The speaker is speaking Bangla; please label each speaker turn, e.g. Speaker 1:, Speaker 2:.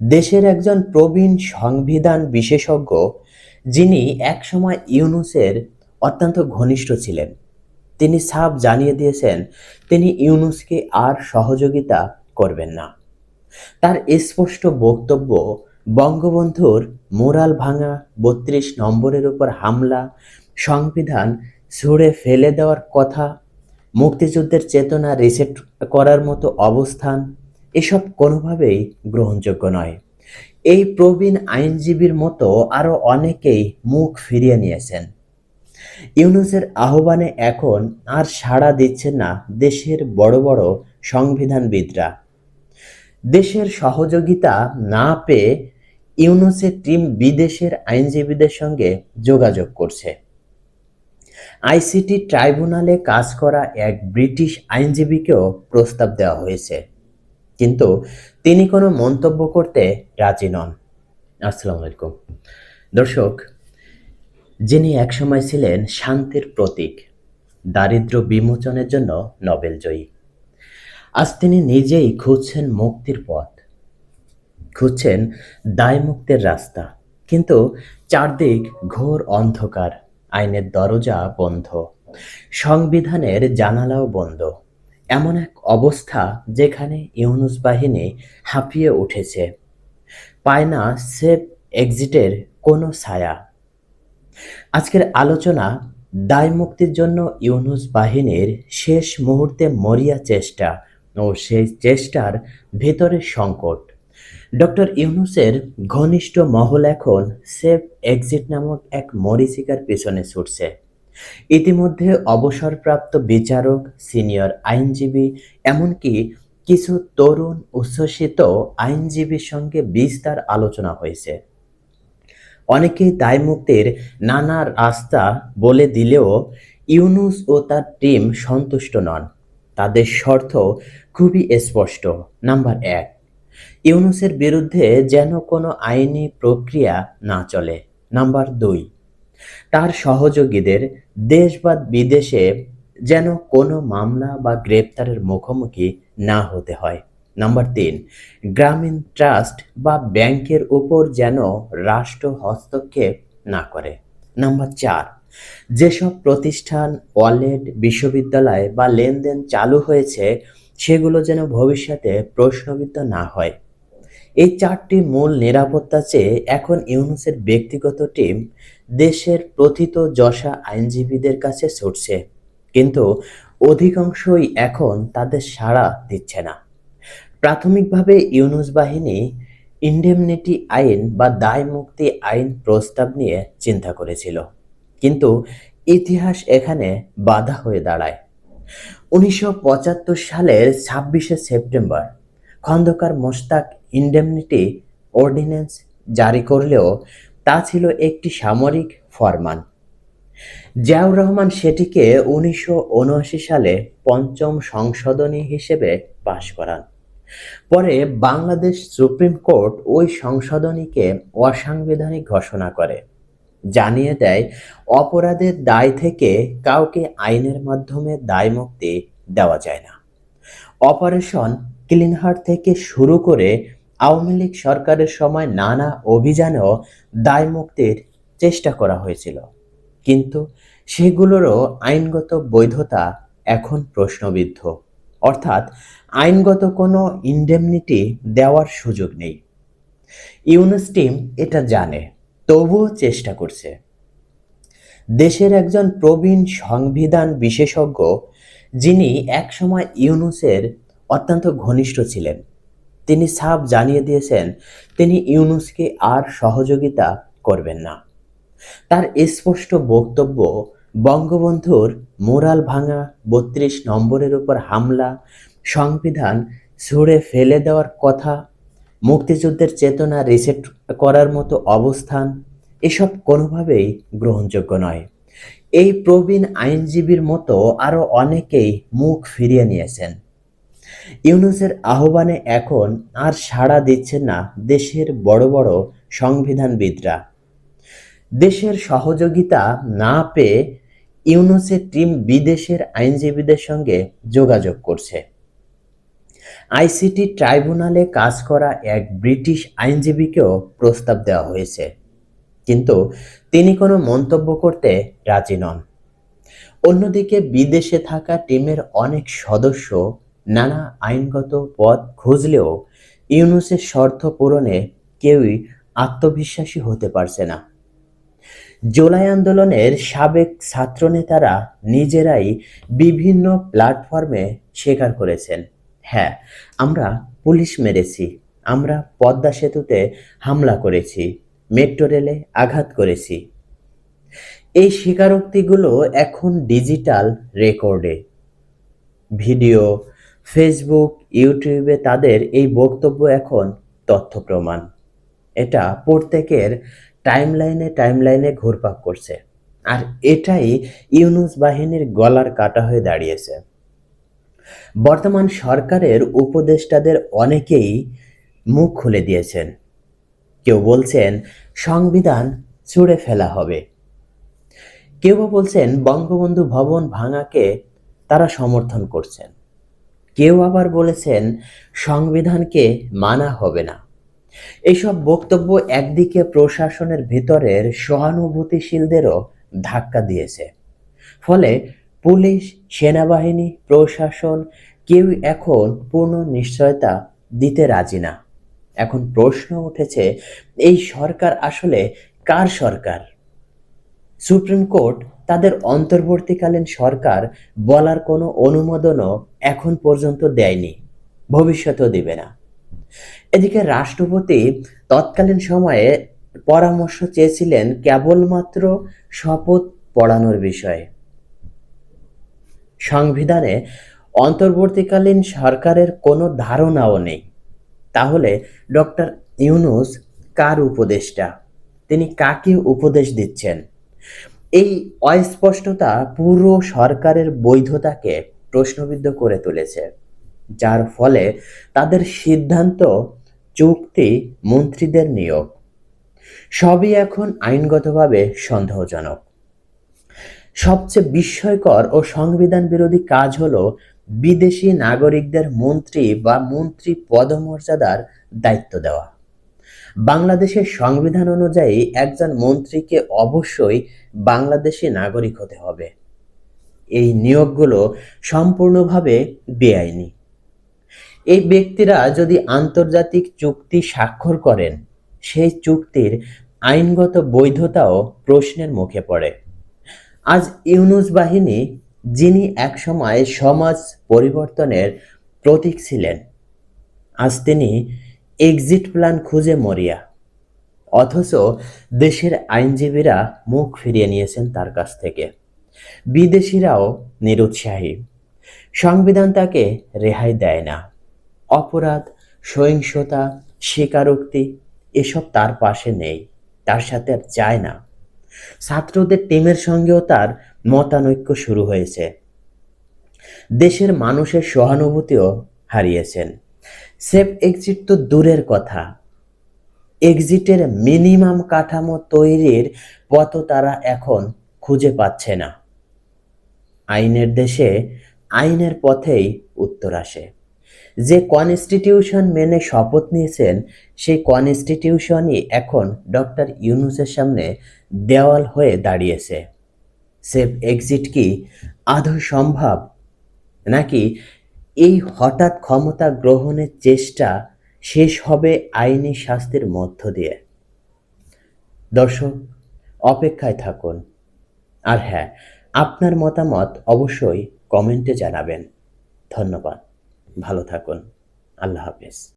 Speaker 1: দেশের একজন প্রবীণ সংবিধান বিশেষজ্ঞ যিনি একসময় ইউনুসের অত্যন্ত ঘনিষ্ঠ ছিলেন। তিনি সাফ জানিয়ে দিয়েছেন, তিনি ইউনুসকে আর সহযোগিতা করবেন না। তার স্পষ্ট বক্তব্য, বঙ্গবন্ধুর মোরাল ভাঙা বত্রিশ নম্বরের উপর হামলা, সংবিধান ছুঁড়ে ফেলে দেওয়ার কথা, মুক্তিযুদ্ধের চেতনা রিসেট করার মতো অবস্থান এসব কোনোভাবেই গ্রহণযোগ্য নয়। এই প্রবীণ আইনজীবীর মতো আরও অনেকেই মুখ ফিরিয়ে নিয়েছেন। ইউনুসের আহ্বানে এখন আর সাড়া দিচ্ছেন না দেশের বড় বড় সংবিধানবিদরা। দেশের সহযোগিতা না পেয়ে ইউনুসের টিম বিদেশের আইনজীবীদের সঙ্গে যোগাযোগ করছে। আইসিটি ট্রাইব্যুনালে কাজ করা এক ব্রিটিশ আইনজীবীকেও প্রস্তাব দেওয়া হয়েছে। কিন্তু তিনি কোনো মন্তব্য করতে রাজি নন। আসসালামু আলাইকুম। দর্শক, যিনি একসময় ছিলেন শান্তির প্রতীক, দারিদ্র বিমোচনের জন্য নোবেল জয়ী। আজ তিনি নিজেই খুঁজছেন মুক্তির পথ, খুঁজছেন দায়মুক্তের রাস্তা। কিন্তু চারদিক ঘোর অন্ধকার, আইনের দরজা বন্ধ, সংবিধানের জানালাও বন্ধ। এমন এক অবস্থা যেখানে ইউনুস বাহিনী হাঁপিয়ে উঠেছে। পায় না সেফ এক্সিটের কোনো ছায়া। আজকের আলোচনা দায় মুক্তির জন্য ইউনুস বাহিনীর শেষ মুহূর্তে মরিয়া চেষ্টা ও সেই চেষ্টার ভেতরের সংকট। ডক্টর ইউনুসের ঘনিষ্ঠ মহল এখন সেফ এক্সিট নামক এক মরিচিকার পেছনে ছুটছে। ইতিমধ্যে অবসরপ্রাপ্ত বিচারক, সিনিয়র আইনজীবী, এমনকি কিছু তরুণ উচ্ছ্বসিত আইনজীবীর সঙ্গে বিস্তার আলোচনা হয়েছে। অনেকেই দায় মুক্তির নানা রাস্তা বলে দিলেও ইউনুস ও তার টিম সন্তুষ্ট নন। তাদের শর্ত খুবই স্পষ্ট। নাম্বার এক, ইউনুসের বিরুদ্ধে যেন কোনো আইনি প্রক্রিয়া না চলে। নাম্বার দুই তার সহযোগীদের দেশ বা বিদেশে যেন কোনো মামলা বা গ্রেপ্তারের মুখোমুখি না হতে হয়। নাম্বার তিন, গ্রামীণ ট্রাস্ট বা ব্যাংকের উপর যেন রাষ্ট্র হস্তক্ষেপ না করে। নাম্বার চার, যেসব প্রতিষ্ঠান, ওয়ালেট, বিশ্ববিদ্যালয় বা লেনদেন চালু হয়েছে, সেগুলো যেন ভবিষ্যতে প্রশ্নবিদ্ধ না হয়। এই চারটি মূল নিরাপত্তা চেয়ে এখন ইউনুসের ব্যক্তিগত টিম দেশের প্রথিত যশা আইনজীবীদের কাছে ছুটছে। কিন্তু অধিকাংশই এখন তাদের সাড়া দিচ্ছে না। প্রাথমিকভাবে ইউনুস বাহিনী ইন্ডেমনিটি আইন বা দায় মুক্তি আইন প্রস্তাব নিয়ে চিন্তা করেছিল। কিন্তু ইতিহাস এখানে বাধা হয়ে দাঁড়ায়। উনিশশো পঁচাত্তর সালের ছাব্বিশে September Khondokar Mushtaq indemnity ordinance জারি করলেও তা ছিল একটি সামরিক ফরমান। জিয়াউর রহমান সেটিকে উনিশশো উনআশি সালে পঞ্চম সংশোধনী হিসেবে পাশ করান। পরে বাংলাদেশ সুপ্রিম কোর্ট ওই সংশোধনীকে অসাংবিধানিক ঘোষণা করে। জানিয়ে দেয়, অপরাধের দায় থেকে কাউকে আইনের মাধ্যমে দায় মুক্তি দেওয়া যায় না। অপারেশন ক্লিনহার্ট থেকে শুরু করে আওয়ামী লীগ সরকারের সময় নানা অভিযানেও দায় মুক্তির চেষ্টা করা হয়েছিল। কিন্তু সেগুলোরও আইনগত বৈধতা এখন প্রশ্নবিদ্ধ। অর্থাৎ আইনগত কোনো ইন্ডেমনিটি দেওয়ার সুযোগ নেই। ইউনেস টিম এটা জানে, তবুও চেষ্টা করছে। দেশের একজন প্রবীণ সংবিধান বিশেষজ্ঞ, যিনি একসময় ইউনুসের অত্যন্ত ঘনিষ্ঠ ছিলেন। তিনি সাফ জানিয়ে দিয়েছেন, তিনি ইউনুসকে আর সহযোগিতা করবেন না। তার স্পষ্ট বক্তব্য, বঙ্গবন্ধুর মোরাল ভাঙা বত্রিশ নম্বরের উপর হামলা, সংবিধান ছুঁড়ে ফেলে দেওয়ার কথা, মুক্তিযুদ্ধের চেতনা রিসেট করার মতো অবস্থান, এসব কোনোভাবেই গ্রহণযোগ্য নয়। এই প্রবীণ আইনজীবীর মতো আরও অনেকেই মুখ ফিরিয়ে নিয়েছেন। ইউনুসের আহ্বানে এখন আর সাড়া দিচ্ছেন না দেশের বড় বড় সংবিধানবিদরা। দেশের সহযোগিতা না পেয়ে ইউনুসের টিম বিদেশের আইনজীবীদের সঙ্গে যোগাযোগ করছে। আইসিটি ট্রাইব্যুনালে কাজ করা এক ব্রিটিশ আইনজীবীকেও প্রস্তাব দেওয়া হয়েছে। কিন্তু তিনি কোনো মন্তব্য করতে রাজি নন। অন্যদিকে বিদেশে থাকা টিমের অনেক সদস্য নানা আইনগত পথ খুঁজলেও ইউনুসের শর্ত পূরণে কেউই আত্মবিশ্বাসী হতে পারছে না। জোলাই আন্দোলনের সাবেক ছাত্রনেতারা নিজেরাই বিভিন্ন প্ল্যাটফর্মে স্বীকার করেছেন হ্যাঁ আমরা পুলিশ মেরেছি, আমরা পদ্মা সেতুতে হামলা করেছি, মেট্রো রেলে আঘাত করেছি। এই স্বীকারোক্তিগুলো এখন ডিজিটাল রেকর্ডে। ভিডিও ফেসবুক ইউটিউবে তাদের এই বক্তব্য এখন তথ্য প্রমাণ। এটা প্রত্যেকের টাইমলাইনে টাইমলাইনে ঘুরপাক করছে। আর এটাই ইউনুস বাহিনীর গলার কাটা হয়ে দাঁড়িয়েছে। বর্তমান সরকারের উপদেষ্টাদের অনেকেই মুখ খুলে দিয়েছেন। কেউ বলছেন, সংবিধান ছুঁড়ে ফেলা হবে। কেউ বা বলছেন, বঙ্গবন্ধু ভবন ভাঙাকে তারা সমর্থন করছেন। কেউ আবার বলেছেন, সংবিধানকে মানা হবে না। এইসব বক্তব্য একদিকে প্রশাসনের ভিতরের সহানুভূতিশীলদেরও ধাক্কা দিয়েছে। ফলে পুলিশ, সেনাবাহিনী, প্রশাসন কেউ এখন পূর্ণ নিশ্চয়তা দিতে রাজি না। এখন প্রশ্ন উঠেছে, এই সরকার আসলে কার সরকার? সুপ্রিম কোর্ট তাদের অন্তর্বর্তীকালীন সরকার বলার কোনো অনুমোদনও এখন পর্যন্ত দেয়নি, ভবিষ্যতেও দিবে না। এদিকে রাষ্ট্রপতি তৎকালীন সময়ে পরামর্শ চেয়েছিলেন কেবলমাত্র শপথ পড়ানোর বিষয়ে। সংবিধানে অন্তর্বর্তীকালীন সরকারের কোনো ধারণাও নেই। তাহলে ডক্টর ইউনুস কার উপদেষ্টা? তিনি কাকে উপদেশ দিচ্ছেন? এই অস্পষ্টতা পুরো সরকারের বৈধতাকে প্রশ্নবিদ্ধ করে তুলেছে, যার ফলে তাদের সিদ্ধান্ত, চুক্তি, মন্ত্রীদের নিয়োগ, সবই এখন আইনগতভাবে সন্দেহজনক। সবচেয়ে বিস্ময়কর ও সংবিধান বিরোধী কাজ হলো বিদেশি নাগরিকদের মন্ত্রী বা মন্ত্রী পদমর্যাদার দায়িত্ব দেওয়া। বাংলাদেশের সংবিধান অনুযায়ী একজন মন্ত্রীকে অবশ্যই বাংলাদেশি নাগরিক হতে হবে। এই নিয়োগগুলো সম্পূর্ণভাবে বেআইনি। এই ব্যক্তিরা যদি আন্তর্জাতিক চুক্তি স্বাক্ষর করেন, সেই চুক্তির আইনগত বৈধতাও প্রশ্নের মুখে পড়ে। আজ ইউনুস বাহিনী, যিনি একসময় সমাজ পরিবর্তনের প্রতীক ছিলেন, আজ তিনি এক্সিট প্ল্যান খুঁজে মরিয়া। অথচ দেশের আইনজীবীরা মুখ ফিরিয়ে নিয়েছেন তার কাছ থেকে। বিদেশিরাও নিরুৎসাহী। সংবিধান তাকে রেহাই দেয় না। অপরাধ, সহিংসতা, স্বীকারোক্তি এসব তার পাশে নেই, তার সাথে আর চায় না। ছাত্রদের টিমের সঙ্গেও তার মতানৈক্য শুরু হয়েছে। দেশের মানুষের সহানুভূতিও হারিয়েছেন। সেফ এক্সিট তো দূরের কথা। এক্সিটের মিনিমাম কাঠামো তৈরির পথ তারা এখন খুঁজে পাচ্ছে না। আইনের দেশে আইনের পথেই উত্তর আসে। যে কনস্টিটিউশন মেনে শপথ নিয়েছেন, সেই কনস্টিটিউশনই এখন ডক্টর ইউনুসের সামনে দেওয়াল হয়ে দাঁড়িয়েছে। সেফ এক্সিট কি আদৌ সম্ভব? নাকি এই হঠাৎ ক্ষমতা গ্রহণের চেষ্টা শেষ হবে আইনি শাস্তির মধ্য দিয়ে। দর্শক, অপেক্ষায় থাকুন। আর হ্যাঁ আপনার মতামত অবশ্যই কমেন্টে জানাবেন। ধন্যবাদ। ভালো থাকুন। আল্লাহ হাফেজ।